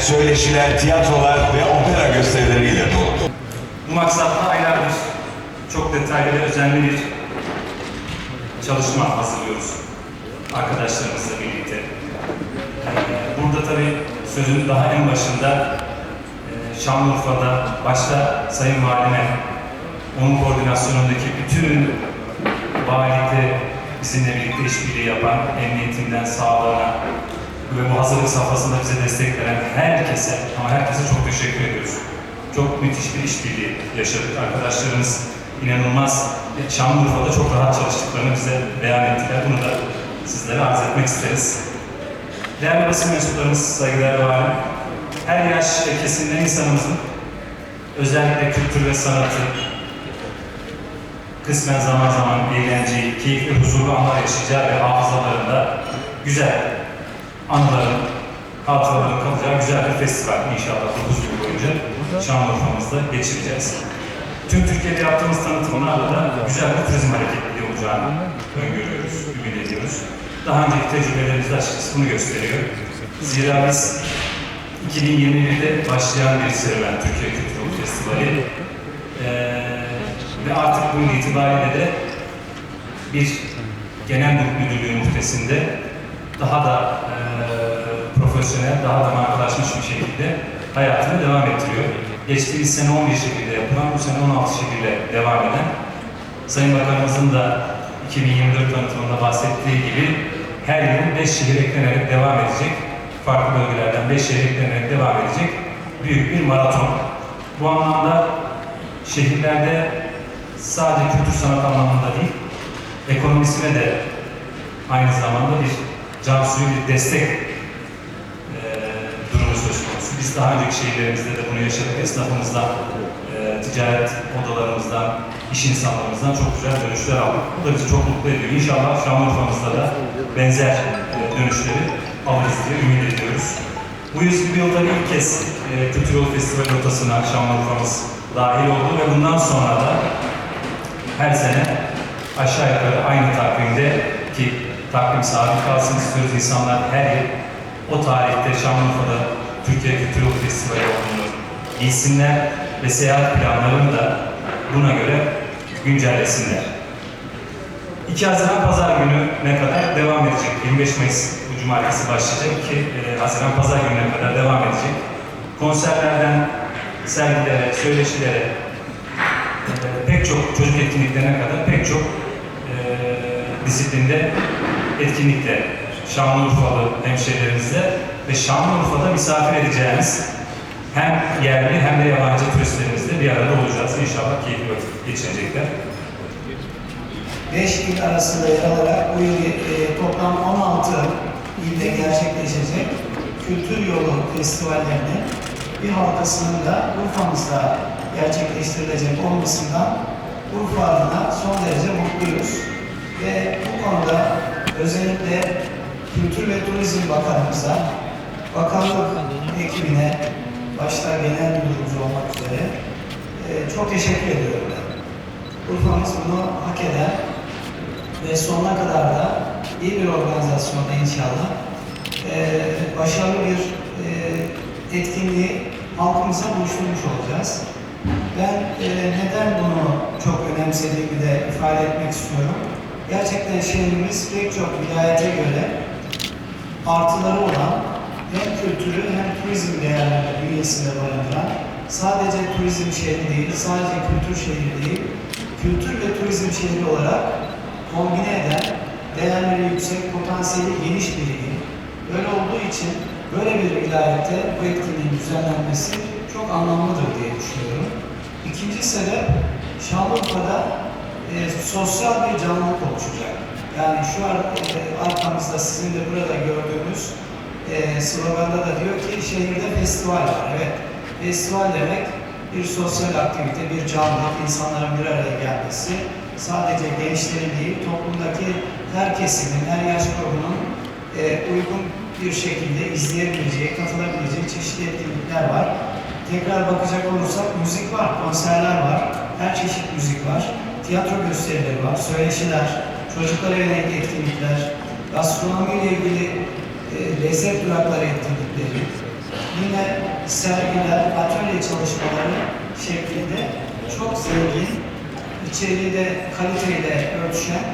söyleşiler, tiyatrolar ve opera gösterileriyle dolu. Bu maksatla aylardır çok detaylı ve özenli bir çalışma hazırlıyoruz arkadaşlarımızla birlikte. Ee, Burada tabii sözün daha en başında e, Şanlıurfa'da başta Sayın Valime, onun koordinasyonundaki bütün valilikte bizimle birlikte işbirliği yapan, emniyetinden sağlığına ve bu hazırlık safhasında bize destek veren herkese ama herkese çok teşekkür ediyoruz. Çok müthiş bir işbirliği yaşadık. Arkadaşlarımız inanılmaz Şanlıurfa'da çok rahat çalıştıklarını bize beyan ettiler. Bunu da sizlere arz etmek isteriz. Değerli basın mensuplarımız, saygıdeğer valim, her yaş ve kesimden insanımızın özellikle kültür ve sanatı, kısmen zaman zaman eğlenceyi, keyifli, huzurlu anlar yaşayacağı ve hafızalarında güzel anıların, hatıraların kalacağı güzel bir festival inşallah 9 gün boyunca Şanlıurfa'mızda geçireceğiz. Tüm Türkiye'de yaptığımız tanıtımlarla da güzel bir turizm hareketliliği olacağını öngörüyoruz, ümit ediyoruz. Daha önceki tecrübelerimiz açıkçası bunu gösteriyor. Zira biz 2021'de başlayan bir serüven Türkiye Kültür Festivali. Ee, ve artık bunun itibariyle de bir genel müdür müdürlüğü muhtesinde daha da e, profesyonel, daha da markalaşmış bir şekilde hayatını devam ettiriyor. Geçtiğimiz sene 11 şehirde yapılan, bu sene 16 şehirle devam eden, Sayın Bakanımızın da 2024 tanıtımında bahsettiği gibi her yıl 5 şehir eklenerek devam edecek, farklı bölgelerden 5 şehir eklenerek devam edecek büyük bir maraton. Bu anlamda şehirlerde sadece kültür sanat anlamında değil, ekonomisine de aynı zamanda bir can suyu, bir destek Biz daha önceki şehirlerimizde de bunu yaşadık. Esnafımızdan, eee, ticaret odalarımızdan, iş insanlarımızdan çok güzel dönüşler aldık. Bu da bizi çok mutlu ediyor. İnşallah Şanlıurfa'mızda da benzer eee, dönüşleri alırız diye ümit ediyoruz. Bu yüz bu yılda ilk kez eee Kültür Yolu Festivali rotasına Şanlıurfa'mız dahil oldu ve bundan sonra da her sene aşağı yukarı aynı takvimde ki takvim sabit kalsın istiyoruz. İnsanlar her yıl o tarihte Şanlıurfa'da Türkiye Kültür Festivali olduğunu bilsinler ve seyahat planlarını da buna göre güncellesinler. 2 Haziran Pazar günü ne kadar devam edecek? 25 Mayıs bu cumartesi başlayacak ki e, Haziran Pazar gününe kadar devam edecek. Konserlerden sergilere, söyleşilere, e, pek çok çocuk etkinliklerine kadar pek çok e, disiplinde etkinlikte Şanlıurfalı hemşehrilerimizle ve Şanlıurfa'da misafir edeceğimiz hem yerli hem de yabancı turistlerimizle bir arada olacağız. İnşallah keyifli vakit geçirecekler. 5 il arasında yer alarak bu yıl e, toplam 16 ilde gerçekleşecek Kültür Yolu Festivallerinin bir halkasının da Urfa'mızda gerçekleştirilecek olmasından Urfa adına son derece mutluyuz. Ve bu konuda özellikle Kültür ve Turizm Bakanımıza, bakanlık ekibine, başta genel müdürümüz olmak üzere e, çok teşekkür ediyorum. Urfa'mız bunu hak eden ve sonuna kadar da iyi bir organizasyonda inşallah eee, başarılı bir eee, etkinliği halkımıza buluşturmuş olacağız. Ben eee, neden bunu çok önemsediğimi de ifade etmek istiyorum. Gerçekten şehrimiz pek çok vilayete göre artıları olan hem kültürü hem turizm değerlerini bünyesinde barındıran sadece turizm şehri değil, sadece kültür şehri değil, kültür ve turizm şehri olarak kombine eden, değerleri yüksek, potansiyeli geniş bir il. Böyle olduğu için böyle bir vilayette bu etkinliğin düzenlenmesi çok anlamlıdır diye düşünüyorum. İkinci sebep, Şanlıurfa'da e, sosyal bir canlılık oluşacak. Yani şu an e, arkamızda sizin de burada gördüğünüz e, sloganda da diyor ki şehirde festival var. Evet, festival demek bir sosyal aktivite, bir canlılık, insanların bir araya gelmesi, sadece gençlerin değil, toplumdaki her kesimin, her yaş grubunun e, uygun bir şekilde izleyebileceği, katılabileceği çeşitli etkinlikler var. Tekrar bakacak olursak müzik var, konserler var, her çeşit müzik var, tiyatro gösterileri var, söyleşiler, çocuklara yönelik etkinlikler, gastronomi ile ilgili e, lezzet durakları etkinlikleri, yine sergiler, atölye çalışmaları şeklinde çok zengin, içeriği de kaliteyle örtüşen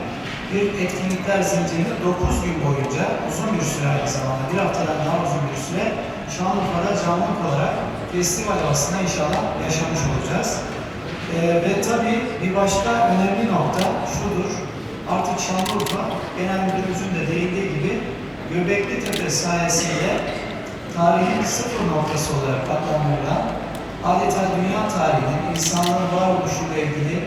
bir etkinlikler zincirini 9 gün boyunca uzun bir süre aynı zamanda bir haftadan daha uzun bir süre Şanlıurfa'da canlı olarak festival havasında inşallah yaşamış olacağız. Ee, ve tabii bir başka önemli nokta şudur. Artık Şanlıurfa genel müdürümüzün de değindiği gibi Göbekli Tepe sayesinde tarihin sıfır noktası olarak adlandırılan adeta dünya tarihinin insanlığın varoluşuyla ilgili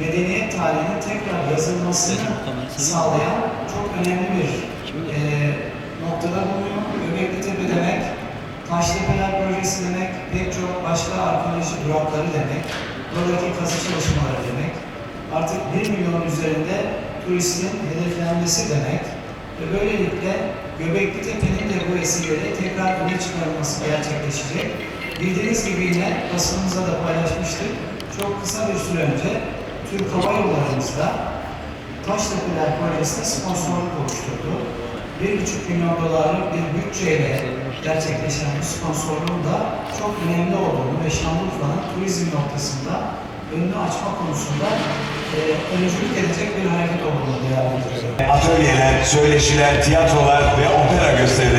medeniyet tarihinin tekrar yazılmasını sağlayan çok önemli bir e, noktada bulunuyor. Göbekli Tepe demek, Taştepeler Projesi demek, pek çok başka arkeoloji durakları demek, buradaki kazı çalışmaları demek, artık 1 milyon üzerinde turistin hedeflenmesi demek ve böylelikle Göbekli Tepe'nin de bu vesileyle tekrar öne çıkarılması gerçekleşecek. Bildiğiniz gibi yine basınımıza da paylaşmıştık. Çok kısa bir süre önce Türk Hava Yollarımızda Taştepeler Projesi'ne sponsorluk oluşturdu. 1,5 milyon dolarlık bir bütçeyle gerçekleşen bu sponsorluğun da çok önemli olduğunu ve Şanlıurfa'nın turizm noktasında önünü açma konusunda öncülük edecek bir hareket değerlendiriyorum. Atölyeler, söyleşiler, tiyatrolar ve opera gösterileri